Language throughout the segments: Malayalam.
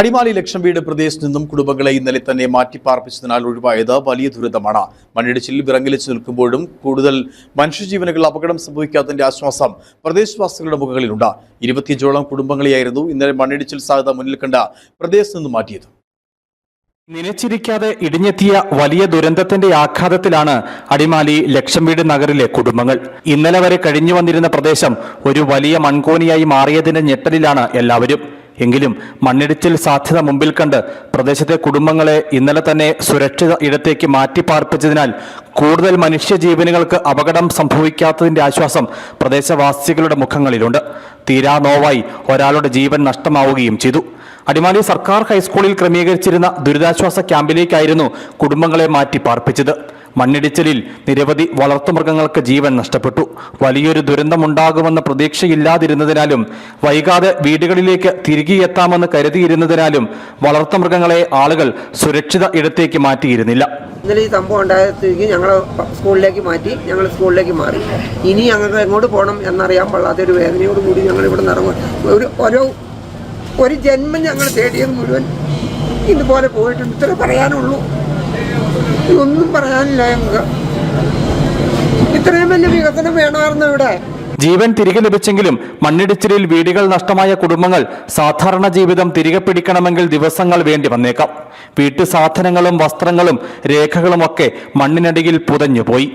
അടിമാലി ലക്ഷം വീട് പ്രദേശത്ത് നിന്നും കുടുംബങ്ങളെ ഇന്നലെ തന്നെ മാറ്റിപ്പാർപ്പിച്ചതിനാൽ ഒഴിവായത് വലിയ ദുരിതമാണ്. മണ്ണിടിച്ചിൽ വിറങ്ങലിച്ചു നിൽക്കുമ്പോഴും കൂടുതൽ മനുഷ്യജീവനുകൾ അപകടം സംഭവിക്കാത്തതിന്റെ ആശ്വാസം പ്രദേശവാസികളുടെ മുഖങ്ങളിലുണ്ട്. ഇരുപത്തിയഞ്ചോളം കുടുംബങ്ങളെയായിരുന്നു ഇന്നലെ മണ്ണിടിച്ചിൽ സാധ്യത മുന്നിൽ കണ്ട പ്രദേശത്ത് നിന്നും മാറ്റിയത്. നിലച്ചിരിക്കാതെ ഇടിഞ്ഞെത്തിയ വലിയ ദുരന്തത്തിന്റെ ആഘാതത്തിലാണ് അടിമാലി ലക്ഷം വീട് നഗറിലെ കുടുംബങ്ങൾ. ഇന്നലെ വരെ കഴിഞ്ഞു വന്നിരുന്ന പ്രദേശം ഒരു വലിയ മൺകോണിയായി മാറിയതിന്റെ ഞെട്ടലിലാണ് എല്ലാവരും. എങ്കിലും മണ്ണിടിച്ചിൽ സാധ്യത മുമ്പിൽ കണ്ട് പ്രദേശത്തെ കുടുംബങ്ങളെ ഇന്നലെ തന്നെ സുരക്ഷിത ഇടത്തേക്ക് മാറ്റിപ്പാർപ്പിച്ചതിനാൽ കൂടുതൽ മനുഷ്യജീവനുകൾക്ക് അപകടം സംഭവിക്കാത്തതിന്റെ ആശ്വാസം പ്രദേശവാസികളുടെ മുഖങ്ങളിലുണ്ട്. തീരാ നോവായി ഒരാളുടെ ജീവൻ നഷ്ടമാവുകയും ചെയ്തു. അടിമാലി സർക്കാർ ഹൈസ്കൂളിൽ ക്രമീകരിച്ചിരുന്ന ദുരിതാശ്വാസ ക്യാമ്പിലേക്കായിരുന്നു കുടുംബങ്ങളെ മാറ്റി പാർപ്പിച്ചത് മണ്ണിടിച്ചിലിൽ നിരവധി വളർത്തുമൃഗങ്ങൾക്ക് ജീവൻ നഷ്ടപ്പെട്ടു. വലിയൊരു ദുരന്തമുണ്ടാകുമെന്ന പ്രതീക്ഷയില്ലാതിരുന്നതിനാലും വൈകാതെ വീടുകളിലേക്ക് തിരികെ എത്താമെന്ന് കരുതിയിരുന്നതിനാലും വളർത്തുമൃഗങ്ങളെ ആളുകൾ സുരക്ഷിത ഇടത്തേക്ക് മാറ്റിയിരുന്നില്ല. ഇന്നലെ ഈ സംഭവം ഉണ്ടായ സ്ഥിതിക്ക് ഞങ്ങൾ സ്കൂളിലേക്ക് മാറ്റി ഞങ്ങൾ സ്കൂളിലേക്ക് മാറി. ഇനി ഞങ്ങൾക്ക് എങ്ങോട്ട് പോകണം എന്നറിയാൻ പാടാത്ത ഒരു വേദനയോട് കൂടി ഞങ്ങൾ ഇവിടെ നിറങ്ങും ഒരു ഓരോ ഒരു ജന്മം ഞങ്ങൾ തേടിയത് മുഴുവൻ ഇതുപോലെ പോയിട്ടുണ്ട്. ഇത്ര പറയാനുള്ളൂ. ഒന്നും പറയാനില്ല ഞങ്ങൾക്ക് ഇത്രയും വലിയ വികസനം വേണമായിരുന്നു ഇവിടെ. ജീവൻ തിരികെ ലഭിച്ചെങ്കിലും മണ്ണിടിച്ചിലിൽ വീടുകൾ നഷ്ടമായ കുടുംബങ്ങൾ സാധാരണ ജീവിതം തിരികെ പിടിക്കണമെങ്കിൽ ദിവസങ്ങൾ വേണ്ടി വന്നേക്കാം. വീട്ടു സാധനങ്ങളും വസ്ത്രങ്ങളും രേഖകളുമൊക്കെ മണ്ണിനടിയിൽ പുതഞ്ഞുപോയി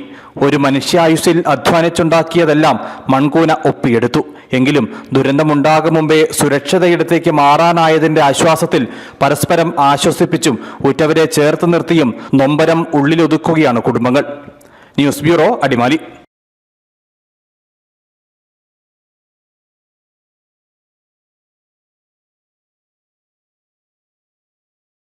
ഒരു മനുഷ്യായുസ്സിൽ അധ്വാനിച്ചുണ്ടാക്കിയതെല്ലാം മൺകൂന ഒപ്പിയെടുത്തു. എങ്കിലും ദുരന്തമുണ്ടാകും മുമ്പേ സുരക്ഷിതയിടത്തേക്ക് മാറാനായതിന്റെ ആശ്വാസത്തിൽ പരസ്പരം ആശ്വസിപ്പിച്ചും ഉറ്റവരെ ചേർത്ത് നിർത്തിയും നൊമ്പരം ഉള്ളിലൊതുക്കുകയാണ് കുടുംബങ്ങൾ. News bureau Adimali.